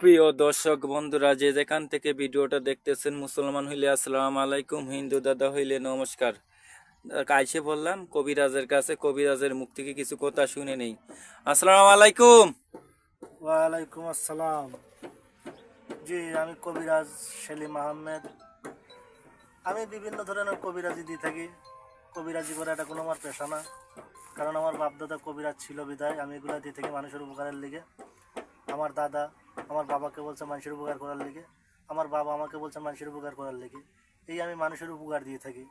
প্রিয় দর্শক বন্ধুরা, যে যেখান থেকে ভিডিওটা দেখতেছেন, মুসলমান হইলে আসসালাম আলাইকুম, হিন্দু দাদা হইলে নমস্কার। কাইসে বললাম, কবিরাজের কাছে, কবিরাজের মুখ থেকে কিছু কথা শুনে নেই। আসসালাম আলাইকুম। ওয়ালাইকুম আসসালাম। জি, আমি কবিরাজ সেলিম আহমেদ। আমি বিভিন্ন ধরনের কবিরাজি দিয়ে থাকি। কবিরাজি করা এটা কোনো আমার পেশা না। কারণ আমার বাপদাদা কবিরাজ ছিল বিদায় আমি এগুলো দিয়ে থাকি মানুষের উপকারের লিগে। আমার দাদা, আমার বাবাকে বলছে মানুষের উপকার করার লিগে, আমার বাবা আমাকে বলছে মানুষের উপকার করার লিগে। এই আমি মানুষের উপকার দিয়ে থাকি।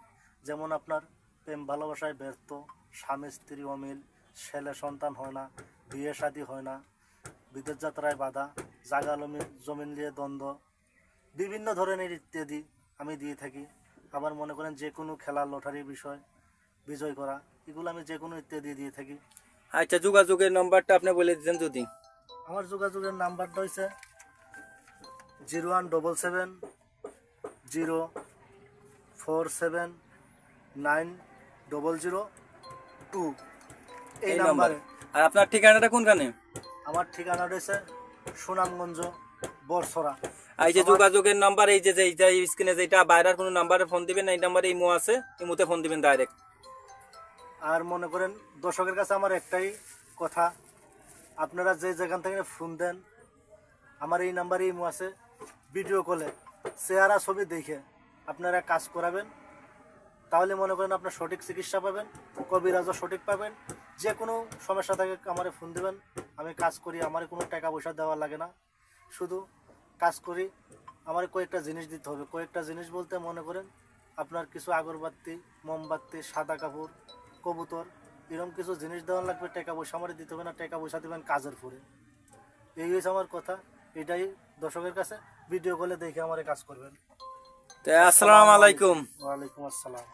যেমন আপনার প্রেম, ভালোবাসায় ব্যর্থ স্বামী, স্ত্রী অমিল, ছেলে, সন্তান হয় না, বিয়ে, শাদী হয় না, বিদেশ যাত্রায় বাধা, জাগা জমিন নিয়ে দ্বন্দ্ব, বিভিন্ন ধরনের ইত্যাদি আমি দিয়ে থাকি। আবার মনে করেন যে কোনো খেলা, লটারির বিষয়, বিজয় করা, এগুলো আমি যে কোনো ইত্যাদি দিয়ে থাকি। আচ্ছা যোগাযোগের নম্বরটা আপনি বলে দিতেন যদি। আমার যোগাযোগের নাম্বারটা হয়েছে zero one double seven zero four seven nine double zero two. এই নাম্বারে। আর আপনার ঠিকানাটা কোনখানে? আমার ঠিকানা রয়েছে সুনামগঞ্জ বরসরা। এই যে যোগাযোগের নাম্বার এই যে যে এইটা স্ক্রিনে যেটা বাইরের কোনো নাম্বারে ফোন দিবেন এই নাম্বারে ইমো আছে ইমোতে ফোন দিবেন ডাইরেক্ট আর মনে করেন দর্শকের কাছে আমার একটাই কথা আপনারা যে যেখান থেকে ফোন দেন, আমার এই নাম্বারে ইমো আছে ভিডিও কলে চেহারা ছবি দেখে আপনারা কাজ করাবেন। তাহলে মনে করেন আপনার সঠিক চিকিৎসা পাবেন, কবিরাজও সঠিক পাবেন। যে কোনো সমস্যা থাকে আমারে ফোন দেবেন। আমি কাজ করি, আমার কোনো টাকা পয়সা দেওয়া লাগে না। শুধু কাজ করি, আমার কয়েকটা জিনিস দিতে হবে। কয়েকটা জিনিস বলতে মনে করেন, আপনার কিছু আগরবাতি, মোমবাতি, সাদা কাপড়, কবুতর এরকম কিছু জিনিস দেওয়া লাগবে টাকা পয়সা আমার দিতে হবে না টাকা পয়সা দেবেন কাজের পরে এই হয়েছে আমার কথা এটাই দর্শকের কাছে। ভিডিও কলে দেখে আমার কাজ করবেন। আসসালামু আলাইকুম। ওয়ালাইকুম আসসালাম।